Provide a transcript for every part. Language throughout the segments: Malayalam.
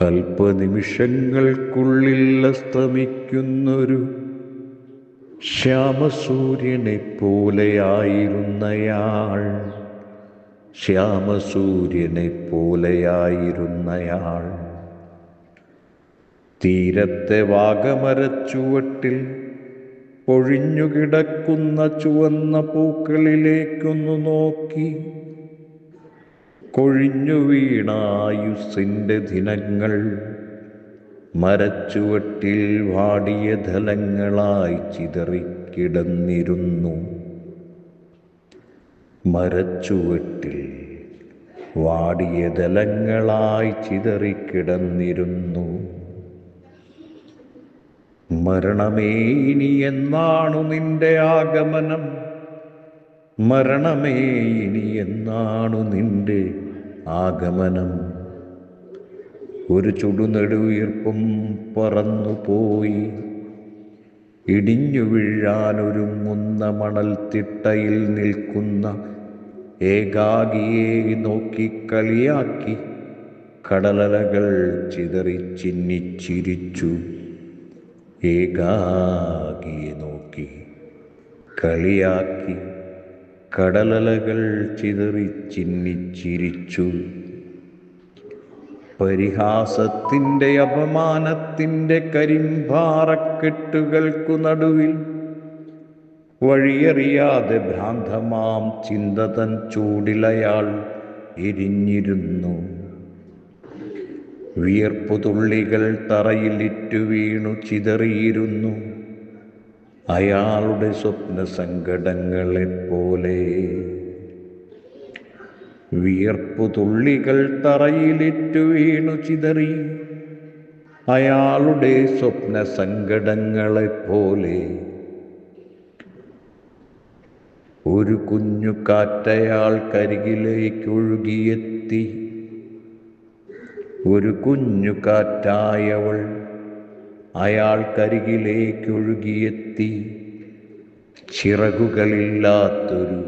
അല്പനിമിഷങ്ങൾക്കുള്ളിൽ അസ്തമിക്കുന്നൊരു ശ്യാമസൂര്യനെ പോലെയായിരുന്നയാൾ ശ്യാമസൂര്യനെ പോലെയായിരുന്നയാൾ തീരത്തെ വാഗമരച്ചുവട്ടിൽ പൊഴിഞ്ഞുകിടക്കുന്ന ചുവന്ന പൂക്കളിലേക്കൊന്നു നോക്കി കൊഴിഞ്ഞു വീണായുസിന്റെ ദിനങ്ങൾ. മരച്ചുവട്ടിൽ വാടിയ ധലങ്ങളായി ചിതറിക്കിടന്നിരുന്നു. മരച്ചുവട്ടിൽ വാടിയ ദലങ്ങളായി ചിതറിക്കിടന്നിരുന്നു. മരണമേ ഇനി എന്നാണു നിന്റെ ആഗമനം? മരണമേ ഇനി എന്നാണു നിന്റെ ആഗമനം. ഒരു ചുടുനെടുവീർപ്പും പറന്നുപോയി. ഇടിഞ്ഞു വീഴാനൊരുങ്ങുന്ന മണൽത്തിട്ടയിൽ നിൽക്കുന്ന ഏകാഗിയെ നോക്കി കളിയാക്കി കടലലകൾ ചിതറി ചിന്നിച്ചിരിച്ചു. ഏകാഗിയെ നോക്കി കളിയാക്കി കടലലകൾ ചിതറി ചിന്നിച്ചിരിച്ചു. പരിഹാസത്തിന്റെ അപമാനത്തിന്റെ കരിമ്പാറക്കെട്ടുകൾക്കു നടുവിൽ വഴിയറിയാതെ ഭ്രാന്തമാം ചിന്ത തൻ ചൂടിലയാൾ എരിഞ്ഞിരുന്നു. വിയർപ്പുതുള്ളികൾ തറയിലിറ്റു വീണു ചിതറിയിരുന്നു. അയാളുടെ സ്വപ്ന സങ്കടങ്ങളെപ്പോലെ വിയർപ്പുതുള്ളികൾ തറയിലിറ്റു വീണു ചിതറി. അയാളുടെ സ്വപ്ന സങ്കടങ്ങളെപ്പോലെ ഒരു കുഞ്ഞു കാറ്റയാൾ കരികിലേക്ക് ഒഴുകിയെത്തി. ഒരു കുഞ്ഞു കാറ്റായവൾ അയാൾക്കരികിലേക്ക് കരികിലേക്കൊഴുകിയെത്തി ചിറകുകളില്ലാത്തൊരു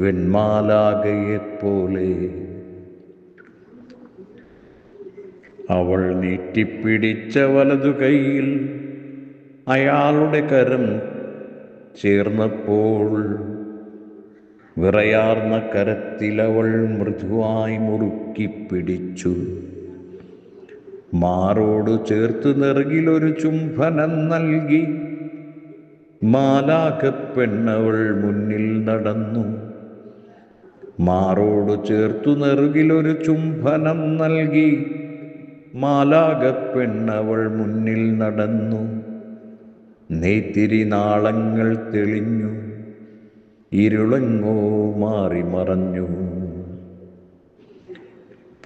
വെൺമാലാകയെപ്പോലെ അവൾ നീട്ടിപ്പിടിച്ച വലതു കൈയിൽ അയാളുടെ കരം ചേർന്നപ്പോൾ വിറയാർന്ന കരത്തിലവൾ മൃദുവായി മുറുക്കി പിടിച്ചു. മാറോട് ചേർത്ത് നെറുകിലൊരു ചുംബനം നൽകി. മാലാഖപ്പെണ്ണവൾ മുന്നിൽ നടന്നു. മാറോട് ചേർത്തു നെറുകിലൊരു ചുംബനം നൽകി. മാലാകപ്പെണ്ണവൾ മുന്നിൽ നടന്നു. നെയ്ത്തിരി നാളങ്ങൾ തെളിഞ്ഞു. ഇരുളങ്ങോ മാറി മറഞ്ഞു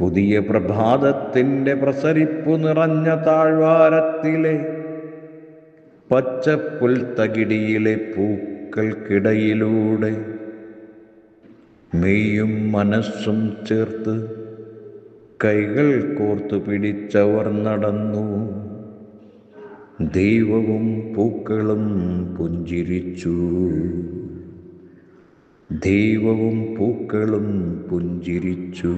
പുതിയ പ്രഭാതത്തിന്റെ പ്രസരിപ്പു നിറഞ്ഞ താഴ്വാരത്തിലെ പച്ചപ്പുൽ തകിടിയിലെ പൂക്കൾക്കിടയിലൂടെ മെയ്യും മനസ്സും ചേർത്ത് കൈകൾ കോർത്തു പിടിച്ചവർ നടന്നു. ദൈവവും പൂക്കളും പുഞ്ചിരിച്ചു. ദൈവവും പൂക്കളും പുഞ്ചിരിച്ചു.